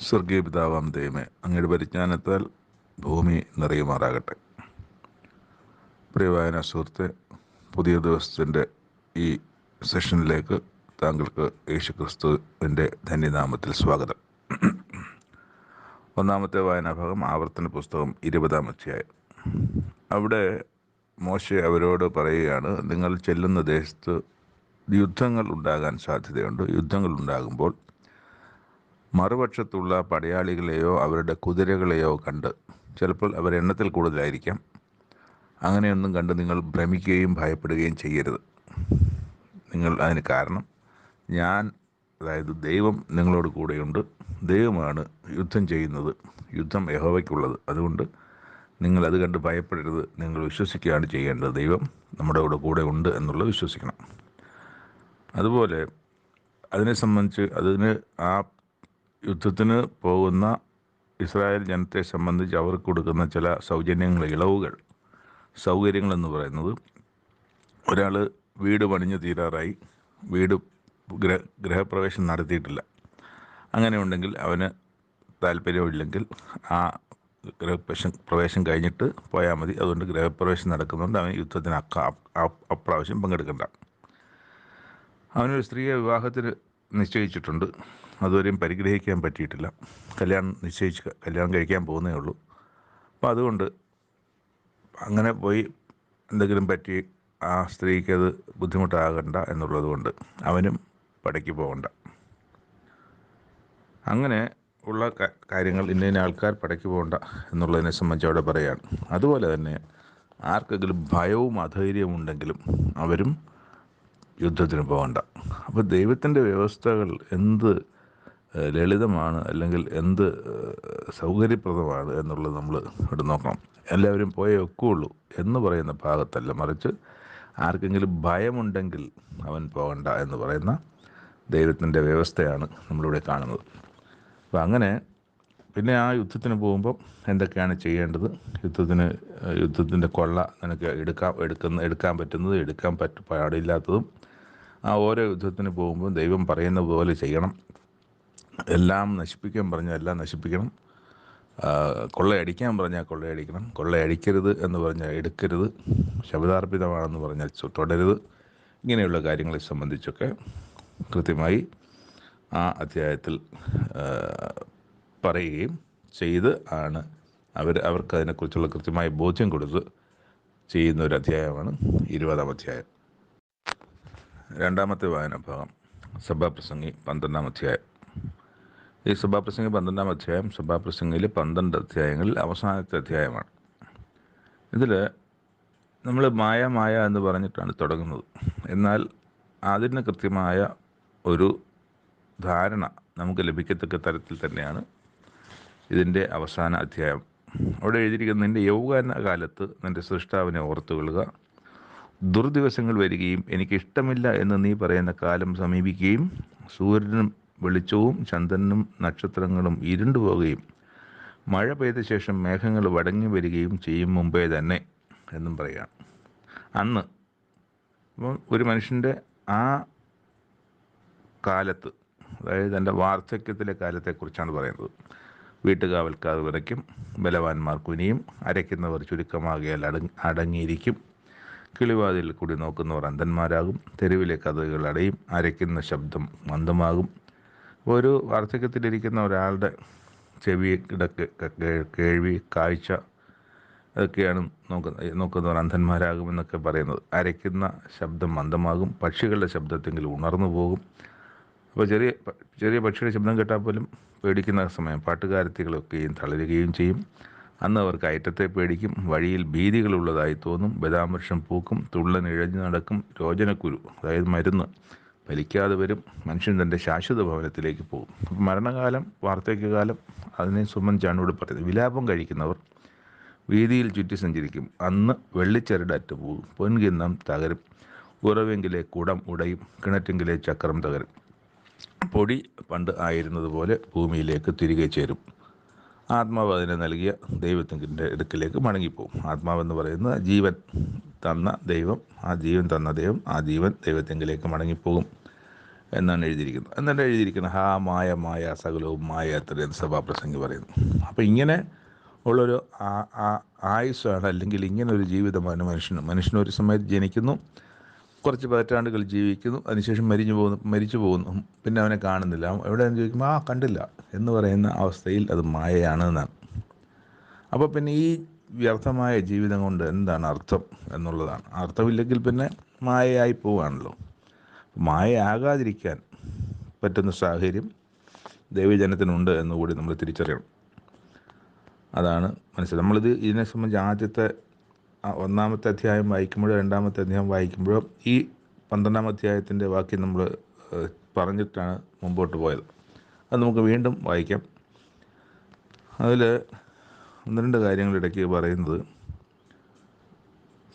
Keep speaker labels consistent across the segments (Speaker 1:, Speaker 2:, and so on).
Speaker 1: സ്വർഗീയ പിതാവാം ദൈവമേ അങ്ങയുടെ പരിജ്ഞാനത്താൽ ഭൂമി നിറയുമാറാകട്ടെ. പ്രിയവായന സുഹൃത്തെ പുതിയ ദിവസത്തിന്റെ ഈ സെഷനിലേക്ക് താങ്കൾക്ക് യേശു ക്രിസ്തുവിന്റെ ധന്യനാമത്തിൽ സ്വാഗതം. ഒന്നാമത്തെ വായനാഭാഗം ആവർത്തന പുസ്തകം ഇരുപതാം അധ്യായം. അവിടെ മോശെ അവരോട് പറയുകയാണ് നിങ്ങൾ ചെല്ലുന്ന ദേശത്ത് യുദ്ധങ്ങൾ ഉണ്ടാകാൻ സാധ്യതയുണ്ട്. യുദ്ധങ്ങൾ ഉണ്ടാകുമ്പോൾ മറുപക്ഷത്തുള്ള പടയാളികളെയോ അവരുടെ കുതിരകളെയോ കണ്ട് ചിലപ്പോൾ അവർ എണ്ണത്തിൽ കൂടുതലായിരിക്കാം. അങ്ങനെയൊന്നും കണ്ട് നിങ്ങൾ ഭ്രമിക്കുകയും ഭയപ്പെടുകയും ചെയ്യരുത്. നിങ്ങൾ അതിന് കാരണം ഞാൻ അതായത് ദൈവം നിങ്ങളോട് കൂടെയുണ്ട്. ദൈവമാണ് യുദ്ധം ചെയ്യുന്നത്. യുദ്ധം യഹോവയ്ക്കുള്ളത്. അതുകൊണ്ട് നിങ്ങൾ അത് കണ്ട് ഭയപ്പെടരുത്. നിങ്ങൾ വിശ്വസിക്കുകയാണ് ചെയ്യേണ്ടത്. ദൈവം നമ്മുടെ കൂടെ കൂടെ ഉണ്ട് എന്നുള്ളത് വിശ്വസിക്കണം. അതുപോലെ അതിനെ സംബന്ധിച്ച് അതിന് ആ യുദ്ധത്തിന് പോകുന്ന ഇസ്രായേൽ ജനത്തെ സംബന്ധിച്ച് അവർക്ക് കൊടുക്കുന്ന ചില സൗജന്യങ്ങൾ ഇളവുകൾ. സൗകര്യങ്ങളെന്ന് പറയുന്നത് ഒരാൾ വീട് പണിഞ്ഞ് തീരാറായി. വീട് ഗ്രഹ ഗൃഹപ്രവേശം നടത്തിയിട്ടില്ല. അങ്ങനെ ഉണ്ടെങ്കിൽ അവന് താല്പര്യമില്ലെങ്കിൽ ആ ഗൃഹപ്രവേശം പ്രവേശം കഴിഞ്ഞിട്ട് പോയാൽ മതി. അതുകൊണ്ട് ഗൃഹപ്രവേശം നടക്കുന്നുണ്ട്. അവൻ യുദ്ധത്തിന് അക്ക അപ്രാവശ്യം പങ്കെടുക്കണ്ട. അവനൊരു സ്ത്രീയെ വിവാഹത്തിന് നിശ്ചയിച്ചിട്ടുണ്ട്. അതുവരെയും പരിഗ്രഹിക്കാൻ പറ്റിയിട്ടില്ല. കല്യാണം നിശ്ചയിച്ച് കല്യാണം കഴിക്കാൻ പോകുന്നേ ഉള്ളൂ. അപ്പോൾ അതുകൊണ്ട് അങ്ങനെ പോയി എന്തെങ്കിലും പറ്റി ആ സ്ത്രീക്ക് അത് ബുദ്ധിമുട്ടാകണ്ട എന്നുള്ളത് കൊണ്ട് അവനും പടയ്ക്ക് പോകണ്ട. അങ്ങനെ ഉള്ള കാര്യങ്ങൾ ഇന്ന ഇന്ന ആൾക്കാർ പടയ്ക്ക് പോകണ്ട എന്നുള്ളതിനെ സംബന്ധിച്ച് അവിടെ പറയുകയാണ് അതുപോലെ തന്നെ ആർക്കെങ്കിലും ഭയവും അധൈര്യവും ഉണ്ടെങ്കിലും അവരും യുദ്ധത്തിന് പോകണ്ട. അപ്പോൾ ദൈവത്തിന്റെ വ്യവസ്ഥകൾ എന്ത് ലളിതമാണ് അല്ലെങ്കിൽ എന്ത് സൗകര്യപ്രദമാണ് എന്നുള്ളത് നമ്മൾ ഇവിടെ നോക്കണം. എല്ലാവരും പോയേ ഒക്കുള്ളൂ എന്ന് പറയുന്ന ഭാഗത്തല്ല. മറിച്ച് ആർക്കെങ്കിലും ഭയമുണ്ടെങ്കിൽ അവൻ പോകണ്ട എന്ന് പറയുന്ന ദൈവത്തിന്റെ വ്യവസ്ഥയാണ് നമ്മളിവിടെ കാണുന്നത്. അപ്പോൾ അങ്ങനെ പിന്നെ ആ യുദ്ധത്തിന് പോകുമ്പം എന്തൊക്കെയാണ് ചെയ്യേണ്ടത്? യുദ്ധത്തിന് യുദ്ധത്തിന്റെ കൊള്ള നിനക്ക് എടുക്കാൻ എടുക്കുന്ന എടുക്കാൻ പറ്റുന്നത് എടുക്കാൻ പറ്റ പാടില്ലാത്തതും ആ ഓരോ യുദ്ധത്തിന് പോകുമ്പോൾ ദൈവം പറയുന്ന പോലെ ചെയ്യണം. എല്ലാം നശിപ്പിക്കാൻ പറഞ്ഞാൽ എല്ലാം നശിപ്പിക്കണം. കൊള്ളയടിക്കാൻ പറഞ്ഞാൽ കൊള്ളയടിക്കണം കൊള്ളയടിക്കരുത് എന്ന് പറഞ്ഞാൽ എടുക്കരുത്. ശബ്ദാർപ്പിതമാണെന്ന് പറഞ്ഞാൽ തുടരുത്. ഇങ്ങനെയുള്ള കാര്യങ്ങളെ സംബന്ധിച്ചൊക്കെ കൃത്യമായി ആ അധ്യായത്തിൽ പറയുകയും ചെയ്ത് ആണ് അവർ അവർക്ക് അതിനെക്കുറിച്ചുള്ള കൃത്യമായ ബോധ്യം കൊടുത്ത് ചെയ്യുന്ന ഒരു അധ്യായമാണ് ഇരുപതാം അധ്യായം. രണ്ടാമത്തെ വായനാഭാഗം സഭാപ്രസംഗി പന്ത്രണ്ടാം അധ്യായം. ഈ സഭാപ്രസംഗ പന്ത്രണ്ടാം അധ്യായം സഭാപ്രസംഗയിൽ പന്ത്രണ്ട് അധ്യായങ്ങളിൽ അവസാനത്തെ അധ്യായമാണ്. ഇതിൽ നമ്മൾ മായ മായ എന്ന് പറഞ്ഞിട്ടാണ് തുടങ്ങുന്നത്. എന്നാൽ അതിന് കൃത്യമായ ഒരു ധാരണ നമുക്ക് ലഭിക്കത്തക്ക തരത്തിൽ തന്നെയാണ് ഇതിന്റെ അവസാന അധ്യായം. അവിടെ എഴുതിയിരിക്കുന്ന നിന്റെ യൗവന കാലത്ത് നിന്റെ സൃഷ്ടാവിനെ ഓർത്തുകൊള്ളുക. ദുർദിവസങ്ങൾ വരികയും എനിക്ക് ഇഷ്ടമില്ല എന്ന് നീ പറയുന്ന കാലം സമീപിക്കുകയും സൂര്യനും വെളിച്ചവും ചന്ദ്രനും നക്ഷത്രങ്ങളും ഇരുണ്ടുപോകുകയും മഴ പെയ്ത ശേഷം മേഘങ്ങൾ വടങ്ങി വരികയും ചെയ്യും മുമ്പേ തന്നെ എന്നും പറയുകയാണ് അന്ന് അപ്പം ഒരു മനുഷ്യന്റെ ആ കാലത്ത് അതായത് എന്റെ വാർദ്ധക്യത്തിലെ കാലത്തെക്കുറിച്ചാണ് പറയുന്നത്. വീട്ടുകാവൽക്കാർ വിറയ്ക്കും ബലവാന്മാർ കുനിയും അരയ്ക്കുന്നവർ ചുരുക്കമാകിയാൽ അടങ്ങി അടങ്ങിയിരിക്കും. കിളിവാതിൽ കൂടി നോക്കുന്നവർ അന്ധന്മാരാകും തെരുവിലെ കഥകൾ അടയും അരയ്ക്കുന്ന ശബ്ദം മന്ദമാകും. ഒരു വാർദ്ധക്യത്തിലിരിക്കുന്ന ഒരാളുടെ ചെവി ഇടയ്ക്ക് കേൾവി കാഴ്ച അതൊക്കെയാണ് നോക്കുന്ന നോക്കുന്നവർ അന്ധന്മാരാകുമെന്നൊക്കെ പറയുന്നത്. അരയ്ക്കുന്ന ശബ്ദം മന്ദമാകും പക്ഷികളുടെ ശബ്ദത്തെങ്കിലും ഉണർന്നു പോകും. അപ്പോൾ ചെറിയ ചെറിയ പക്ഷിയുടെ ശബ്ദം കേട്ടാൽ പോലും പേടിക്കുന്ന സമയം പാട്ടുകാരത്തികളൊക്കെയും തളരുകയും ചെയ്യും. അന്ന് അവർ കയറ്റത്തെ പേടിക്കും വഴിയിൽ ഭീതികളുള്ളതായി തോന്നും ബദാമൃഷം പൂക്കും തുള്ളൻ ഇഴഞ്ഞു നടക്കും രോചനക്കുരു അതായത് മരുന്ന് ഫലിക്കാതെ വരും. മനുഷ്യൻ തന്റെ ശാശ്വത ഭവനത്തിലേക്ക് പോകും. അപ്പം മരണകാലം വാർദ്ധക്യകാലം അതിനെ സംബന്ധിച്ചാണ് ഇവിടെ പറയുന്നത് വിലാപം കഴിക്കുന്നവർ വീതിയിൽ ചുറ്റി സഞ്ചരിക്കും. അന്ന് വെള്ളിച്ചരടറ്റ് പോകും. പൊൻകിന്നം തകരും. ഉറവെങ്കിലെ കുടം ഉടയും. കിണറ്റെങ്കിലെ ചക്രം തകരും. പൊടി പണ്ട് ആയിരുന്നതുപോലെ ഭൂമിയിലേക്ക് തിരികെ ചേരും. ആത്മാവ് അതിനെ നൽകിയ ദൈവത്തിന്റെ അടുക്കിലേക്ക് മടങ്ങിപ്പോകും. ആത്മാവെന്ന് പറയുന്നത് ജീവൻ തന്ന ദൈവം ആ ജീവൻ തന്ന ദൈവം ആ ജീവൻ ദൈവത്തെങ്കിലേക്ക് മടങ്ങിപ്പോകും. എന്നാണ് എഴുതിയിരിക്കുന്നത്. എന്നിട്ട് എഴുതിയിരിക്കുന്നത് ഹാ മായ മായ സകലവും മായ അത്രയും സഭാപ്രസംഗി പറയുന്നു. അപ്പോൾ ഇങ്ങനെ ഉള്ളൊരു ആയുസ്സാണ് അല്ലെങ്കിൽ ഇങ്ങനെ ഒരു ജീവിതമാണ് മനുഷ്യന്. മനുഷ്യൻ ഒരു സമയത്ത് ജനിക്കുന്നു കുറച്ച് പതിറ്റാണ്ടുകൾ ജീവിക്കുന്നു അതിനുശേഷം മരിഞ്ഞു പോകുന്നു മരിച്ചു പോകുന്നു. പിന്നെ അവനെ കാണുന്നില്ല. എവിടെ എന്ന് ചോദിക്കുമ്പോൾ ആ കണ്ടില്ല എന്ന് പറയുന്ന അവസ്ഥയിൽ അത് മായയാണ് എന്നാണ്. അപ്പോൾ പിന്നെ ഈ വ്യർത്ഥമായ ജീവിതം കൊണ്ട് എന്താണ് അർത്ഥം എന്നുള്ളതാണ്. അർത്ഥമില്ലെങ്കിൽ പിന്നെ മായയായി പോവുകയാണല്ലോ മായയാകാതിരിക്കാൻ പറ്റുന്ന സാഹചര്യം ദൈവജനത്തിനുണ്ട് എന്നുകൂടി നമ്മൾ തിരിച്ചറിയണം. അതാണ് മനസ്സിലായി നമ്മളിത് ഇതിനെ സംബന്ധിച്ച് ആദ്യത്തെ ഒന്നാമത്തെ അധ്യായം വായിക്കുമ്പോഴോ രണ്ടാമത്തെ അധ്യായം വായിക്കുമ്പോഴോ ഈ പന്ത്രണ്ടാം അധ്യായത്തിന്റെ വാക്യം നമ്മൾ പറഞ്ഞിട്ടാണ് മുമ്പോട്ട് പോയത്. അത് നമുക്ക് വീണ്ടും വായിക്കാം. അതിൽ ഒന്ന് രണ്ട് കാര്യങ്ങൾ ഇടയ്ക്ക് പറയുന്നത്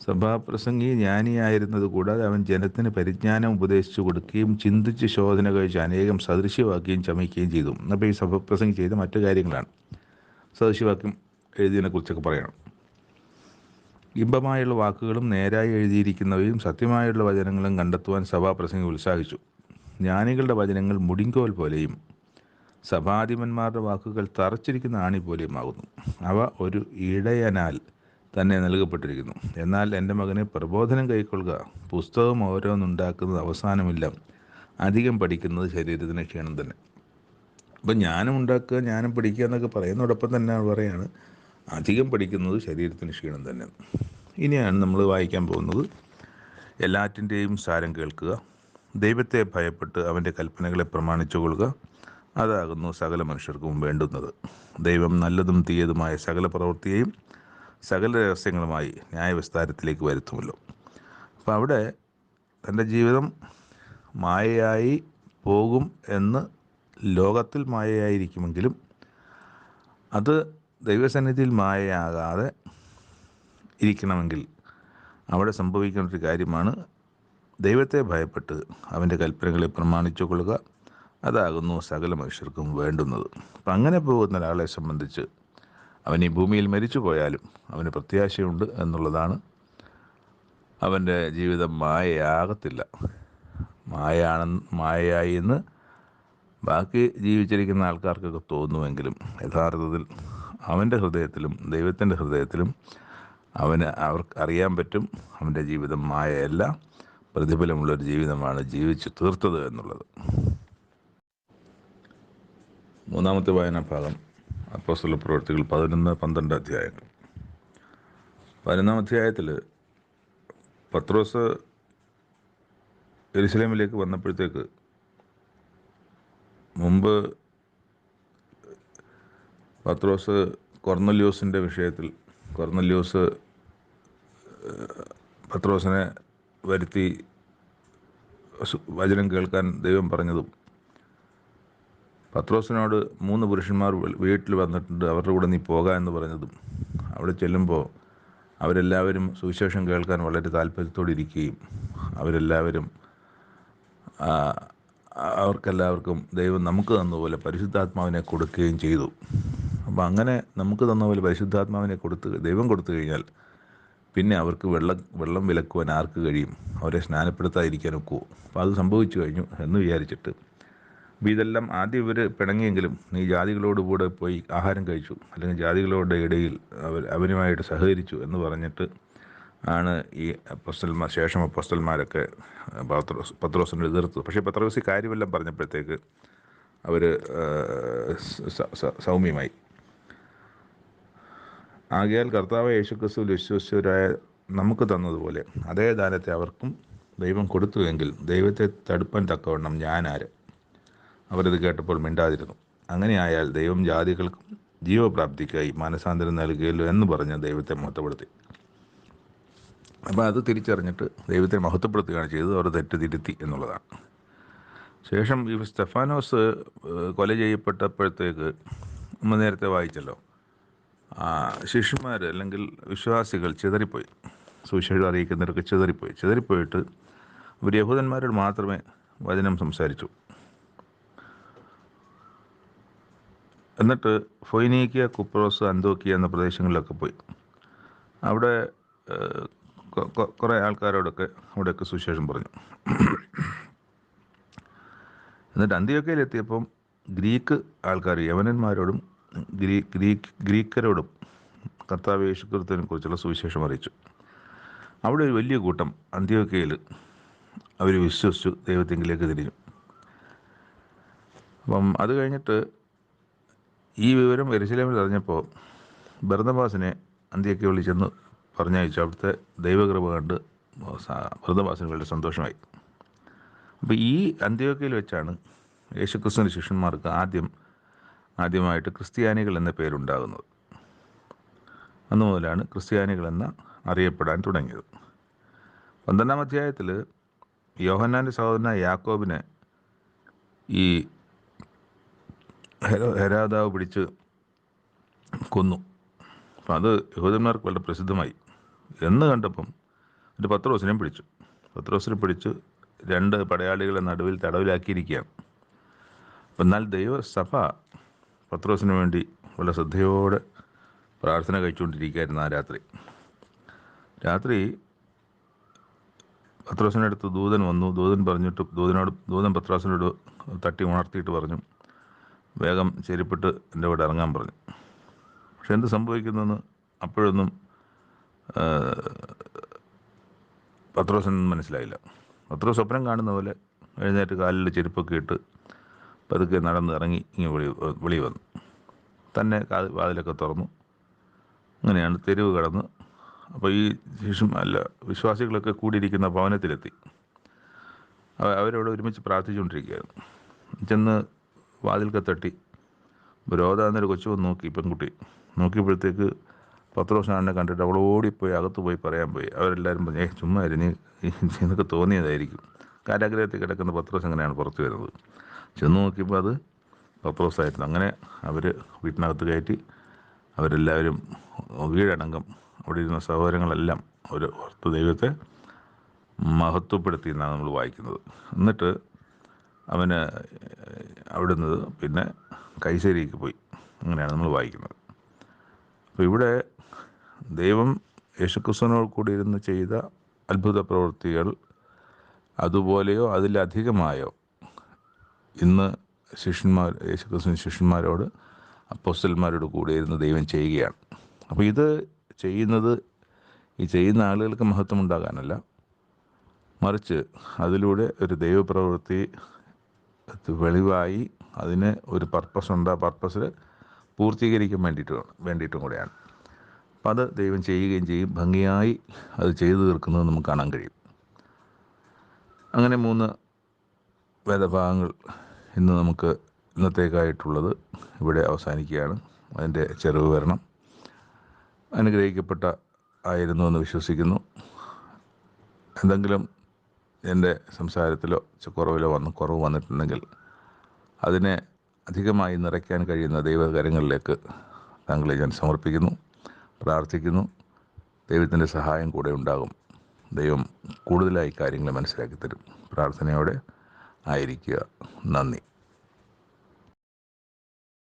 Speaker 1: സഭാപ്രസംഗി ജ്ഞാനിയായിരുന്നത് കൂടാതെ അവൻ ജനത്തിന് പരിജ്ഞാനം ഉപദേശിച്ചു കൊടുക്കുകയും ചിന്തിച്ച് ശോധന കഴിച്ച് അനേകം സദൃശ്യവാക്യം ചമയ്ക്കുകയും ചെയ്തു. അപ്പോൾ ഈ സഭാപ്രസംഗി ചെയ്ത മറ്റു കാര്യങ്ങളാണ്. സദൃശ്യവാക്യം എഴുതിയതിനെ കുറിച്ചൊക്കെ പറയണം. ഇമ്പമായുള്ള വാക്കുകളും നേരായി എഴുതിയിരിക്കുന്നവയും സത്യമായുള്ള വചനങ്ങളും കണ്ടെത്തുവാൻ സഭാപ്രസംഗി ഉത്സാഹിച്ചു. ജ്ഞാനികളുടെ വചനങ്ങൾ മുടിങ്കോൽ പോലെയും സഭാധിപന്മാരുടെ വാക്കുകൾ തറച്ചിരിക്കുന്ന ആണി പോലെയുമാകുന്നു. അവ ഒരു ഇടയനാൽ തന്നെ നൽകപ്പെട്ടിരിക്കുന്നു. എന്നാൽ എന്റെ മകനെ പ്രബോധനം കൈക്കൊള്ളുക പുസ്തകം ഓരോന്നുണ്ടാക്കുന്നത് അവസാനമില്ല. അധികം പഠിക്കുന്നത് ശരീരത്തിന് ക്ഷീണം തന്നെ. അപ്പം ഞാനും ഉണ്ടാക്കുക ഞാനും പഠിക്കുക എന്നൊക്കെ പറയുന്നതോടൊപ്പം തന്നെ പറയാണ് അധികം പഠിക്കുന്നത് ശരീരത്തിന് ക്ഷീണം തന്നെ. ഇനിയാണ് നമ്മൾ വായിക്കാൻ പോകുന്നത്. എല്ലാറ്റിന്റെയും സാരം കേൾക്കുക. ദൈവത്തെ ഭയപ്പെട്ട് അവന്റെ കൽപ്പനകളെ പ്രമാണിച്ചു കൊള്ളുക. അതാകുന്നു സകല മനുഷ്യർക്കും വേണ്ടുന്നത്. ദൈവം നല്ലതും തീയതുമായ സകല പ്രവൃത്തിയെയും സകല രഹസ്യങ്ങളുമായി ന്യായവിസ്താരത്തിലേക്ക് വരുത്തുമല്ലോ. അപ്പം അവിടെ തന്റെ ജീവിതം മായയായി പോകും എന്ന് ലോകത്തിൽ മായയായിരിക്കുമെങ്കിലും അത് ദൈവസന്നിധിയിൽ മായയാകാതെ ഇരിക്കണമെങ്കിൽ അവിടെ സംഭവിക്കുന്ന ഒരു കാര്യമാണ് ദൈവത്തെ ഭയപ്പെട്ട് അവന്റെ കൽപ്പനകളെ പ്രമാണിച്ചു കൊള്ളുക അതാകുന്നു സകല മനുഷ്യർക്കും വേണ്ടുന്നത്. അപ്പം അങ്ങനെ പോകുന്ന ഒരാളെ സംബന്ധിച്ച് അവൻ ഈ ഭൂമിയിൽ മരിച്ചു പോയാലും അവന് പ്രത്യാശയുണ്ട് എന്നുള്ളതാണ് അവന്റെ ജീവിതം മായയാകത്തില്ല. മായയാണെന്ന് മായയായി എന്ന് ബാക്കി ജീവിച്ചിരിക്കുന്ന ആൾക്കാർക്കൊക്കെ തോന്നുമെങ്കിലും യഥാർത്ഥത്തിൽ അവന്റെ ഹൃദയത്തിലും ദൈവത്തിന്റെ ഹൃദയത്തിലും അവന് അവർക്ക് അറിയാൻ പറ്റും അവന്റെ ജീവിതം മായയല്ല പ്രതിഫലമുള്ളൊരു ജീവിതമാണ് ജീവിച്ചു തീർത്തത് എന്നുള്ളത്. മൂന്നാമത്തെ വായനാ ഭാഗം അപ്പോസ്തല പ്രവർത്തികൾ പതിനൊന്ന് പന്ത്രണ്ട് അധ്യായങ്ങൾ. പതിനൊന്നാം അധ്യായത്തിൽ പത്രോസ് എരുസലേമിലേക്ക് വന്നപ്പോഴത്തേക്ക് മുമ്പ് പത്രോസ് കൊർന്നല്യോസിന്റെ വിഷയത്തിൽ കൊർന്നല്യോസ് പത്രോസിനെ വരുത്തി വചനം കേൾക്കാൻ ദൈവം പറഞ്ഞതും പത്രോസിനോട് മൂന്ന് പുരുഷന്മാർ വീട്ടിൽ വന്നിട്ടുണ്ട്. അവരുടെ കൂടെ നീ പോകാ എന്ന് പറഞ്ഞതും അവിടെ ചെല്ലുമ്പോൾ അവരെല്ലാവരും സുവിശേഷം കേൾക്കാൻ വളരെ താല്പര്യത്തോടെ ഇരിക്കുകയും അവരെല്ലാവരും അവർക്കെല്ലാവർക്കും ദൈവം നമുക്ക് തന്നപോലെ പരിശുദ്ധാത്മാവിനെ കൊടുക്കുകയും ചെയ്തു. അപ്പം അങ്ങനെ നമുക്ക് തന്ന പോലെ പരിശുദ്ധാത്മാവിനെ കൊടുത്ത് ദൈവം കൊടുത്തു കഴിഞ്ഞാൽ പിന്നെ അവർക്ക് വെള്ളം വെള്ളം വിലക്കുവാൻ ആർക്ക് കഴിയും? അവരെ സ്നാനപ്പെടുത്താതിരിക്കാൻ ഒക്കുമോ അപ്പോൾ അത് സംഭവിച്ചു കഴിഞ്ഞു എന്ന് വിചാരിച്ചിട്ട് ഇതെല്ലാം ആദ്യം ഇവർ പിണങ്ങിയെങ്കിലും നീ ജാതികളോട് കൂടെ പോയി ആഹാരം കഴിച്ചു. അല്ലെങ്കിൽ ജാതികളുടെ ഇടയിൽ അവർ അവനുമായിട്ട് സഹകരിച്ചു എന്ന് പറഞ്ഞിട്ട് ആണ് ഈ അപ്പസ്തൽമാർ ശേഷം അപ്പസ്തൽമാരൊക്കെ പത്രോസ് പത്രോസിനെ എതിർത്തത്. പക്ഷേ പത്രോസ് കാര്യമെല്ലാം പറഞ്ഞപ്പോഴത്തേക്ക് അവർ സൗമ്യമായി. ആകയാൽ കർത്താവ് യേശുക്രിസ്തുവിൽ വിശ്വസിച്ചവരായ നമുക്ക് തന്നതുപോലെ അതേ ദാനത്തെ അവർക്കും ദൈവം കൊടുത്തുവെങ്കിൽ ദൈവത്തെ തടുപ്പാൻ തക്കവണ്ണം ഞാനാര് അവരത് കേട്ടപ്പോൾ മിണ്ടാതിരുന്നു. അങ്ങനെയായാൽ ദൈവം ജാതികൾക്കും ജീവപ്രാപ്തിക്കായി മാനസാന്തരം നൽകിയല്ലോ എന്ന് പറഞ്ഞ് ദൈവത്തെ മഹത്വപ്പെടുത്തി. അപ്പോൾ അത് തിരിച്ചറിഞ്ഞിട്ട് ദൈവത്തെ മഹത്വപ്പെടുത്തുകയാണ് ചെയ്തത്. അവർ തെറ്റ് തിരുത്തി എന്നുള്ളതാണ്. ശേഷം ഈ സ്റ്റെഫാനോസ് കൊല ചെയ്യപ്പെട്ടപ്പോഴത്തേക്ക് നമ്മൾ നേരത്തെ വായിച്ചല്ലോ ശിഷ്യന്മാർ അല്ലെങ്കിൽ വിശ്വാസികൾ ചിതറിപ്പോയി. സുവിശേഷം അറിയിക്കുന്നവർക്ക് ചിതറിപ്പോയി. ചിതറിപ്പോയിട്ട് അവർ യഹൂദന്മാരോട് മാത്രമേ വചനം സംസാരിച്ചു. എന്നിട്ട് ഫൊയിനീക്കിയ കുപ്രോസ് അന്തോക്കിയ എന്ന പ്രദേശങ്ങളിലൊക്കെ പോയി. അവിടെ കുറേ ആൾക്കാരോടൊക്കെ അവിടെയൊക്കെ സുശേഷം പറഞ്ഞു. എന്നിട്ട് അന്ത്യോക്കയിലെത്തിയപ്പം ഗ്രീക്ക് ആൾക്കാർ യവനന്മാരോടും ഗ്രീ ഗ്രീക്ക് ഗ്രീക്കരോടും കർത്താവ് യേശുക്രിസ്തുവിനെ കുറിച്ചുള്ള സുവിശേഷം അറിയിച്ചു. അവിടെ ഒരു വലിയ കൂട്ടം അന്ത്യോക്കയിൽ അവർ വിശ്വസിച്ചു ദൈവത്തെങ്കിലേക്ക് തിരിഞ്ഞു. അപ്പം അത് കഴിഞ്ഞിട്ട് ഈ വിവരം എരിശിലേമിൽ അറിഞ്ഞപ്പോൾ ഭരതവാസിനെ അന്ത്യയ്ക്ക് വിളിച്ചെന്ന് പറഞ്ഞയച്ചു. അവിടുത്തെ ദൈവകൃപ കണ്ട് ഭരതവാസിന് വളരെ സന്തോഷമായി. അപ്പോൾ ഈ അന്ത്യോക്കയിൽ വെച്ചാണ് യേശുക്രിസ്തുവിന്റെ ശിഷ്യന്മാർക്ക് ആദ്യം ആദ്യമായിട്ട് ക്രിസ്ത്യാനികൾ എന്ന പേരുണ്ടാകുന്നത്. അന്ന് മുതലാണ് ക്രിസ്ത്യാനികൾ എന്ന അറിയപ്പെടാൻ തുടങ്ങിയത്. പന്ത്രണ്ടാം അധ്യായത്തിൽ യോഹന്നാന്റെ സഹോദരനായ യാക്കോബിനെ ഈ ഹെരാദാവ് പിടിച്ച് കൊന്നു. അപ്പം അത് യഹൂദന്മാർക്ക് വളരെ പ്രസിദ്ധമായി. എന്ന് കണ്ടപ്പം ഒരു പത്രോസിനെയും പിടിച്ചു. പത്രോസിനെ പിടിച്ച് രണ്ട് പടയാളികളെ നടുവിൽ തടവിലാക്കിയിരിക്കുകയാണ്. എന്നാൽ ദൈവസഭ പത്രോസിന് വേണ്ടി വളരെ ശ്രദ്ധയോടെ പ്രാർത്ഥന കഴിച്ചുകൊണ്ടിരിക്കുകയായിരുന്നു ആ രാത്രി. രാത്രി പത്രോസിന്റെ അടുത്ത് ദൂതൻ വന്നു. ദൂതൻ പറഞ്ഞിട്ട് ദൂതനോട് ദൂതൻ പത്രോസിനോട് തട്ടി ഉണർത്തിയിട്ട് പറഞ്ഞു വേഗം ചെരിപ്പിട്ട് എന്റെ കൂടെ ഇറങ്ങാൻ പറഞ്ഞു. പക്ഷെ എന്ത് സംഭവിക്കുന്നെന്ന് അപ്പോഴൊന്നും പത്രോസിനൊന്നും മനസ്സിലായില്ല. പത്ര സ്വപ്നം കാണുന്ന പോലെ എഴുന്നേറ്റ് കാലിൽ ചെരുപ്പൊക്കെ ഇട്ട് പതുക്കെ നടന്ന് ഇറങ്ങി ഇങ്ങനെ വിളി വിളി വന്നു. തന്നെ കാത് വാതിലൊക്കെ തുറന്നു. അങ്ങനെയാണ് തെരുവ് കടന്ന് അപ്പോൾ ഈ ശിശു അല്ല വിശ്വാസികളൊക്കെ കൂടിയിരിക്കുന്ന ഭവനത്തിലെത്തി. അവരവിടെ ഒരുമിച്ച് പ്രാർത്ഥിച്ചുകൊണ്ടിരിക്കുകയായിരുന്നു. ചെന്ന് വാതിൽക്കെ തട്ടി രോധാന്നൊരു കൊച്ചു വന്ന് നോക്കി പെൺകുട്ടി. നോക്കിയപ്പോഴത്തേക്ക് പത്രോസാണെന്നെ കണ്ടിട്ട് അവൾ ഓടിപ്പോയി അകത്ത് പോയി പറയാൻ പോയി. അവരെല്ലാവരും പറഞ്ഞു ഏ ചുമ്മാ നീ നിനക്ക് തോന്നിയതായിരിക്കും. കാരാഗ്രഹത്തിൽ കിടക്കുന്ന പത്രോസ് അങ്ങനെയാണ് പുറത്തു വരുന്നത്? ചെന്ന് നോക്കിയപ്പോൾ അത് പത്രോസായിരുന്നു. അങ്ങനെ അവർ വീട്ടിനകത്ത് കയറ്റി അവരെല്ലാവരും വീടടങ്കം അവിടെ ഇരുന്ന സഹോദരങ്ങളെല്ലാം ഒരു ഓർത്ത് ദൈവത്തെ മഹത്വപ്പെടുത്തി എന്നാണ് നമ്മൾ വായിക്കുന്നത്. എന്നിട്ട് അവന് അവിടുന്ന് പിന്നെ കൈസരിക്ക് പോയി. അങ്ങനെയാണ് നമ്മൾ വായിക്കുന്നത്. അപ്പോൾ ഇവിടെ ദൈവം യേശുക്രിസ്തുവിനോട് കൂടി ഇരുന്ന് ചെയ്ത അത്ഭുത പ്രവൃത്തികൾ അതുപോലെയോ അതിലധികമായോ ഇന്ന് ശിഷ്യന്മാർ യേശുക്രിസ്തു ശിഷ്യന്മാരോട് അപ്പോസ്റ്റന്മാരോട് കൂടി ഇരുന്ന് ദൈവം ചെയ്യുകയാണ്. അപ്പോൾ ഇത് ചെയ്യുന്നത് ഈ ചെയ്യുന്ന ആളുകൾക്ക് മഹത്വം ഉണ്ടാകാനല്ല. മറിച്ച് അതിലൂടെ ഒരു ദൈവപ്രവൃത്തി വെളിവായി അതിന് ഒരു പർപ്പസ് ഉണ്ട്. ആ പർപ്പസിൽ പൂർത്തീകരിക്കാൻ വേണ്ടിയിട്ടും വേണ്ടിയിട്ടും കൂടെയാണ്. അപ്പം അത് ദൈവം ചെയ്യുകയും ചെയ്യും. ഭംഗിയായി അത് ചെയ്തു തീർക്കുന്നത് നമുക്ക് കാണാൻ കഴിയും. അങ്ങനെ മൂന്ന് വേദഭാഗങ്ങൾ ഇന്ന് നമുക്ക് ഇന്നത്തേക്കായിട്ടുള്ളത് ഇവിടെ അവസാനിക്കുകയാണ്. അതിന്റെ ചെറുവ് വരണം അനുഗ്രഹിക്കപ്പെട്ട ആയിരുന്നു എന്ന് വിശ്വസിക്കുന്നു. എന്തെങ്കിലും എന്റെ സംസാരത്തിലോ കുറവിലോ വന്ന് കുറവ് വന്നിട്ടുണ്ടെങ്കിൽ അതിനെ അധികമായി നിറയ്ക്കാൻ കഴിയുന്ന ദൈവകരങ്ങളിലേക്ക് താങ്കളെ ഞാൻ സമർപ്പിക്കുന്നു പ്രാർത്ഥിക്കുന്നു. ദൈവത്തിന്റെ സഹായം കൂടെ ഉണ്ടാകും. ദൈവം കൂടുതലായി കാര്യങ്ങൾ മനസ്സിലാക്കി തരും. പ്രാർത്ഥനയോടെ ആയിരിക്കുക. നന്ദി.